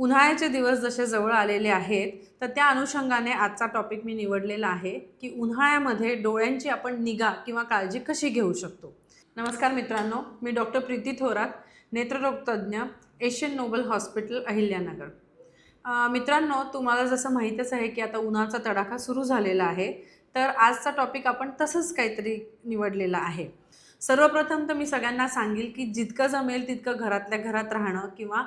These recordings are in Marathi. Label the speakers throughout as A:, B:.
A: उन्हाळ्याचे दिवस जसे जवळ आलेले आहेत तर त्या अनुषंगाने आजचा टॉपिक मी निवडलेला आहे की उन्हाळ्यामध्ये डोळ्यांची आपण निगा किंवा काळजी कशी घेऊ शकतो? नमस्कार मित्रांनो मी डॉक्टर प्रीती थोरात नेत्ररोगतज्ञ एशियन नोबल हॉस्पिटल अहिल्यानगर. मित्रांनो तुम्हाला जसं माहीतच आहे की आता उन्हाचा तडाखा सुरू झालेला आहे तर आजचा टॉपिक आपण तसंच काहीतरी निवडलेला आहे. सर्वप्रथम तर मी सगळ्यांना सांगेल की जितकं जमेल तितकं घरातल्या घरात राहणं किंवा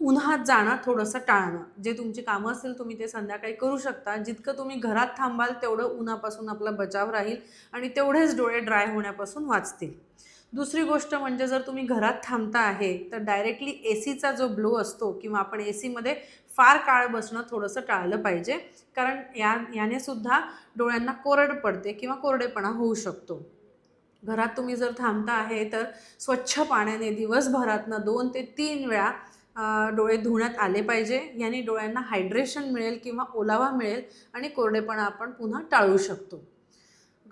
A: उन्हात जाणं थोडंसं टाळणं. जे तुमची कामं असतील तुम्ही ते संध्याकाळी करू शकता. जितकं तुम्ही घरात थांबाल तेवढं उन्हापासून आपला बचाव राहील आणि तेवढेच डोळे ड्राय होण्यापासून वाचतील. दुसरी गोष्ट म्हणजे जर तुम्ही घरात थांबता आहे तर डायरेक्टली ए सीचा जो ब्लो असतो किंवा आपण ए सीमध्ये फार काळ बसणं थोडंसं टाळलं पाहिजे. कारण या याने सुद्धा डोळ्यांना कोरड पडते किंवा कोरडेपणा होऊ शकतो. घरात तुम्ही जर थांबता आहे तर स्वच्छ पाण्याने दिवसभरातनं दोन ते तीन वेळा डोळे धुण्यात आले पाहिजे. याने डोळ्यांना हायड्रेशन मिळेल किंवा ओलावा मिळेल आणि कोरडेपणा आपण पुन्हा टाळू शकतो.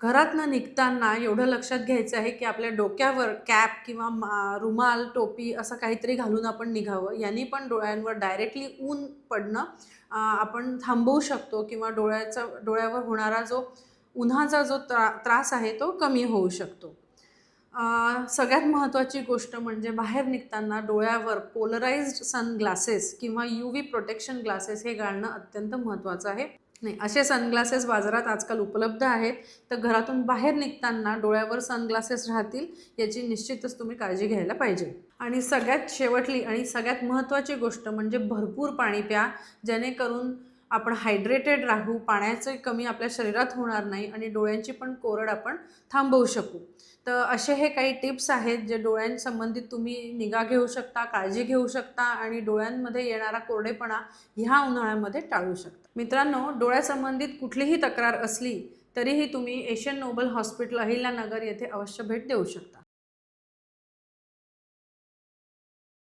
A: घरातनं निघताना एवढं लक्षात घ्यायचं आहे की आपल्या डोक्यावर कॅप किंवा मा- रुमाल टोपी असं काहीतरी घालून आपण निघावं. यांनी पण डोळ्यांवर डायरेक्टली ऊन पडणं आपण थांबवू शकतो किंवा डोळ्याचा डोळ्यावर होणारा जो उन्हाचा जो त्रा त्रास आहे तो कमी होऊ शकतो. सगळ्यात महत्त्वाची गोष्ट म्हणजे बाहेर निघताना डोळ्यावर पोलराइज्ड सनग्लासेस किंवा यू व्ही प्रोटेक्शन ग्लासेस हे घालणं अत्यंत महत्त्वाचं आहे. नाही असे सनग्लासेस बाजारात आजकाल उपलब्ध आहेत. तर घरातून बाहेर निघताना डोळ्यावर सनग्लासेस राहतील याची निश्चितच तुम्ही काळजी घ्यायला पाहिजे. आणि सगळ्यात शेवटली आणि सगळ्यात महत्त्वाची गोष्ट म्हणजे भरपूर पाणी प्या जेणेकरून आपण हायड्रेटेड राहू पाण्याचे कमी आपल्या शरीरात होणार नाही आणि डोळ्यांची पण कोरड आपण थांबवू शकू. तर असे हे काही टिप्स आहेत जे डोळ्यांसंबंधित तुम्ही निगा घेऊ शकता काळजी घेऊ शकता आणि डोळ्यांमध्ये येणारा कोरडेपणा ह्या उन्हाळ्यामध्ये टाळू शकता. मित्रांनो डोळ्यासंबंधित कुठलीही तक्रार असली तरीही तुम्ही एशियन नोबल हॉस्पिटल अहिल्यानगर येथे अवश्य भेट देऊ शकता.